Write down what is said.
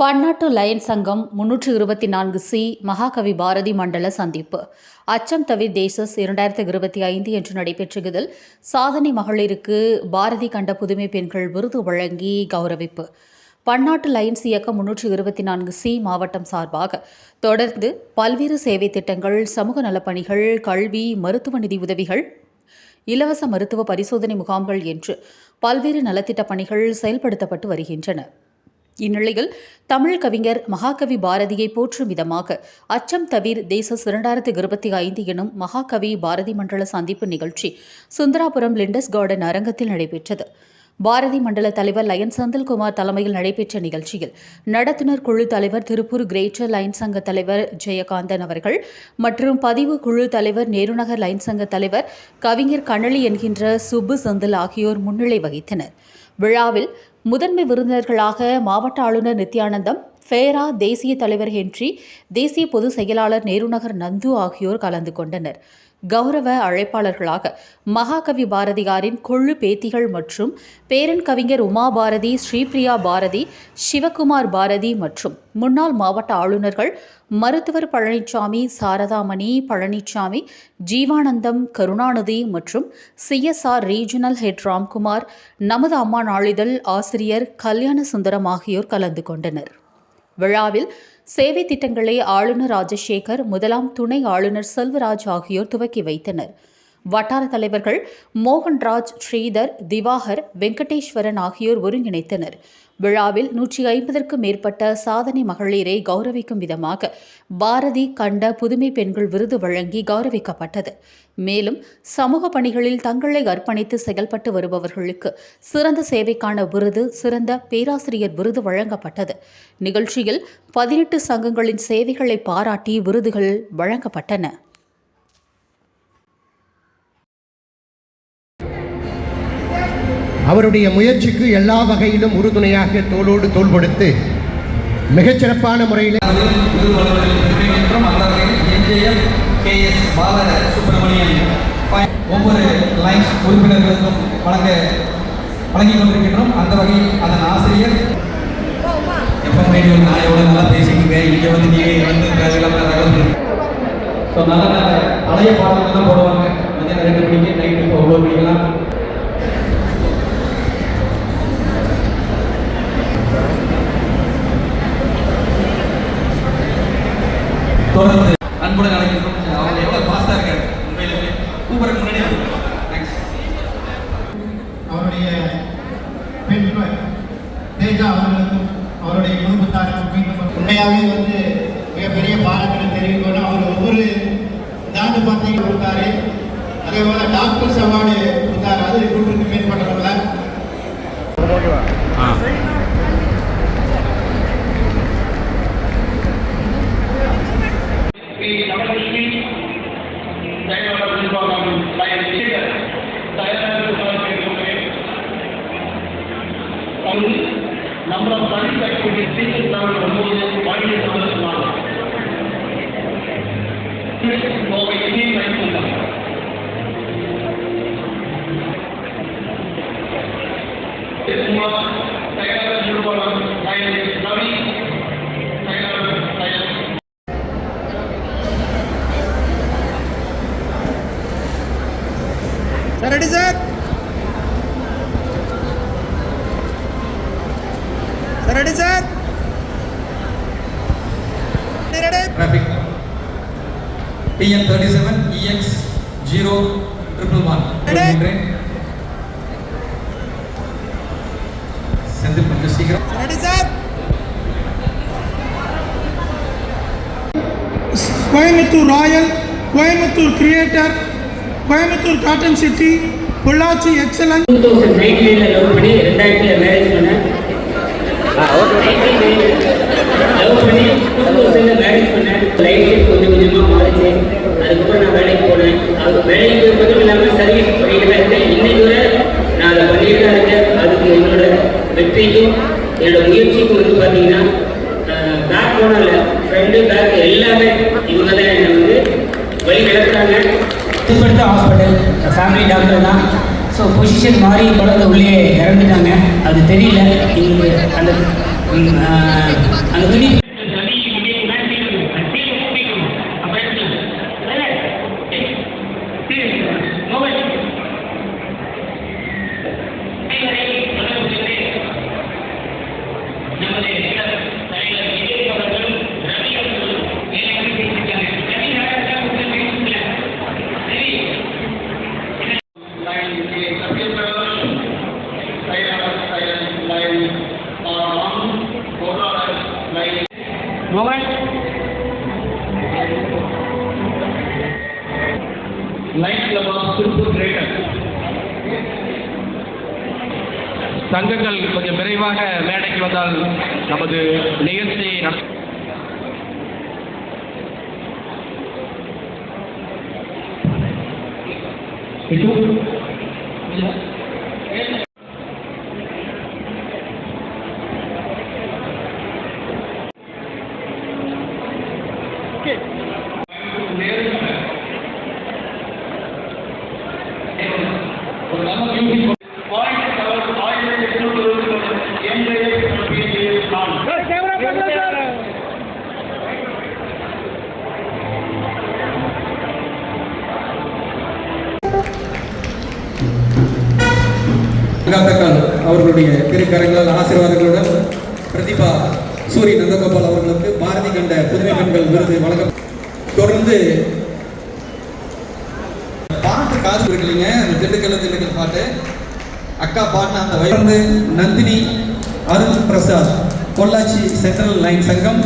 பன்னாட்டு லயன் சங்கம் முன்னூற்று இருபத்தி நான்கு சி மகாகவி பாரதி மண்டல சந்திப்பு. அச்சம் தவி தேசஸ் இரண்டாயிரத்தி இருபத்தி ஐந்து என்று நடைபெற்ற இதில் சாதனை மகளிருக்கு பாரதி கண்ட புதுமை பெண்கள் விருது வழங்கி கௌரவிப்பு. பன்னாட்டு லயன்ஸ் இயக்கம் முன்னூற்று இருபத்தி நான்கு சி மாவட்டம் சார்பாக தொடர்ந்து பல்வேறு சேவை திட்டங்கள் சமூக நலப்பணிகள் கல்வி மருத்துவ நிதி உதவிகள் இலவச மருத்துவ பரிசோதனை முகாம்கள் என்று பல்வேறு நலத்திட்ட பணிகள் செயல்படுத்தப்பட்டு வருகின்றன. இந்நிலையில் தமிழ் கவிஞர் மகாகவி பாரதியை போற்றும் விதமாக அச்சம் தவிர் தேச இரண்டாயிரத்தி இருபத்தி ஐந்து எனும் மகாகவி பாரதி மண்டல சந்திப்பு நிகழ்ச்சி சுந்தராபுரம் லிண்டஸ் கார்டன் அரங்கத்தில் நடைபெற்றது. பாரதி மண்டல தலைவர் லயன் செந்தில்குமார் தலைமையில் நடைபெற்ற நிகழ்ச்சியில் நடத்துனர் குழு தலைவர் திருப்பூர் கிரேட்டர் லைன் சங்க தலைவர் ஜெயகாந்தன் அவர்கள் மற்றும் பதிவு குழு தலைவர் நேருநகர் லைன் சங்க தலைவர் கவிஞர் கனளி என்கின்ற சுப்பு செந்தில் ஆகியோர் முன்னிலை வகித்தனர். விழாவில் முதன்மை விருந்தினர்களாக மாவட்ட ஆளுநர் நித்யானந்தம் ஃபேரா தேசிய தலைவர் ஹென்றி தேசிய பொதுச் செயலாளர் நேருநகர் நந்து ஆகியோர் கலந்து கொண்டனர். கௌரவ அழைப்பாளர்களாக மகாகவி பாரதியாரின் கொள்ளு பேத்திகள் மற்றும் பேரன் கவிஞர் உமா பாரதி ஸ்ரீபிரியா பாரதி சிவகுமார் பாரதி மற்றும் முன்னாள் மாவட்ட ஆளுநர்கள் மருத்துவர் பழனிசாமி சாரதாமணி பழனிசாமி ஜீவானந்தம் கருணாநிதி மற்றும் சிஎஸ்ஆர் ரீஜனல் ஹெட் ராம்குமார் நமது அம்மா நாளிதழ் ஆசிரியர் கல்யாண சுந்தரம் ஆகியோர் கலந்து கொண்டனர். விழாவில் சேவை திட்டங்களை ஆளுநர் ராஜசேகர் முதலாம் துணை ஆளுநர் செல்வராஜ் ஆகியோர் துவக்கி வைத்தனர். வட்டார தலைவர்கள் மோகன்ராஜ் ஸ்ரீதர் திவாகர் வெங்கடேஸ்வரன் ஆகியோர் ஒருங்கிணைத்தனர். விழாவில் நூற்றி ஐம்பதற்கும் மேற்பட்ட சாதனை மகளிரை கௌரவிக்கும் விதமாக பாரதி கண்ட புதுமை பெண்கள் விருது வழங்கி கௌரவிக்கப்பட்டது. மேலும் சமூக பணிகளில் தங்களை அர்ப்பணித்து செயல்பட்டு வருபவர்களுக்கு சிறந்த சேவைக்கான விருது சிறந்த பேராசிரியர் விருது வழங்கப்பட்டது. நிகழ்ச்சியில் பதினெட்டு சங்கங்களின் சேவைகளை பாராட்டி விருதுகள் வழங்கப்பட்டன. அவருடைய முயற்சிக்கு எல்லா வகையிலும் உறுதுணையாக தோளோடு தோல் கொடுத்து மிகச்சிறப்பான முறையில் ஒவ்வொரு லைன்ஸ் உறுப்பினர்களுக்கும் வழங்க வழங்கிக் கொண்டிருக்கின்றோம். அந்த வகையில் அதன் ஆசிரியர் எஃப்எம் ரேடியோ நாயோட நல்லா பேசிக்கிங்க. இங்கே வந்து நீங்கள் வந்து பேசலாம் ஸோ நல்ல நல்ல பழைய பாடல்கள் தான் போடுவாங்க. மதியம் ரெண்டு அவருடைய பெண்கள் தேஜா அவர்களுக்கும் அவருடைய குடும்பத்தாருக்கும் மீண்டும் உண்மையாகவே வந்து மிகப்பெரிய பாராட்டுகளை தெரிவிக்கணும். அவர் ஒவ்வொரு இதாண்டு பார்த்தீங்க கொடுத்தாரு. அதே போல டாக்டர் அவார்டு கொடுத்தாரு. அது கூட்டுக்கு மேற்பட்டவங்கள Thank you. நம்மளை படிக்கக்கூடிய சீக்கிரம் நாங்கள் வந்து வாங்கி சந்தோஷமாக கோவை பயன்படுத்தலாம் sir ready sir. Ready traffic. TN 37 EX 0 triple one. வருகின்றேன் செந்தில் கொஞ்சம் சீக்கிரம். Ready sir. Coimbatore royal Coimbatore creator Coimbatore cotton city Pollachi excellence. Two thousand love பண்ணி லவ் பண்ணி டூ தௌசண்டில் மேரேஜ் பண்ணேன் லைஃப் கொஞ்சம் கொஞ்சமாக மாறிச்சு அதுக்கப்புறம் நான் வேலைக்கு போனேன் அது வேலைக்கு மட்டும் இல்லாமல் சர்வீஸ் பண்ணிட்டு தான் இருக்கேன் இன்னைக்கு வரை நான் அதை பண்ணிட்டு தான் இருக்கேன் அதுக்கு என்னோட வெற்றிக்கும் என்னோட முயற்சிக்கும் வந்து பார்த்தீங்கன்னா பேக் போனால் ஃப்ரெண்டு பேக் எல்லாமே இவங்க தான் என்னை வந்து வழி நடத்துகிறாங்க திருப்படுத்த ஹாஸ்பிட்டல் ஃபேமிலி டாக்டர் தான் ஸோ பொசிஷன் மாறி குழந்தை உள்ளே இறந்துட்டாங்க. அது தெரியல. எங்களுக்கு அந்த ம், ஆ, அந்த துணி mobile light club Tiruppur greater சங்கங்கள் கொஞ்சம் விரைவாக மேடைக்கு வந்தால் நமது நிகழ்ச்சியை நட- ஒரு மங்காத்தக்கால் அவர்களுடைய திருக்கரங்களால் ஆசீர்வாதங்களுடன் பிரதிபா சூரிய நந்தகோபால் அவர்களுக்கு பாரதி கண்ட புதுமை பெண்கள் விருது வழங்க தொடர்ந்து பாட்டு காது இருக்கலைங்க அந்த திண்டுக்கல் திண்டுக்கல் பாட்டு. அக்கா பாடின அந்த வயது நந்தினி அருண் பிரசாத் பொள்ளாச்சி சென்ட்ரல் லைன் சங்கம்.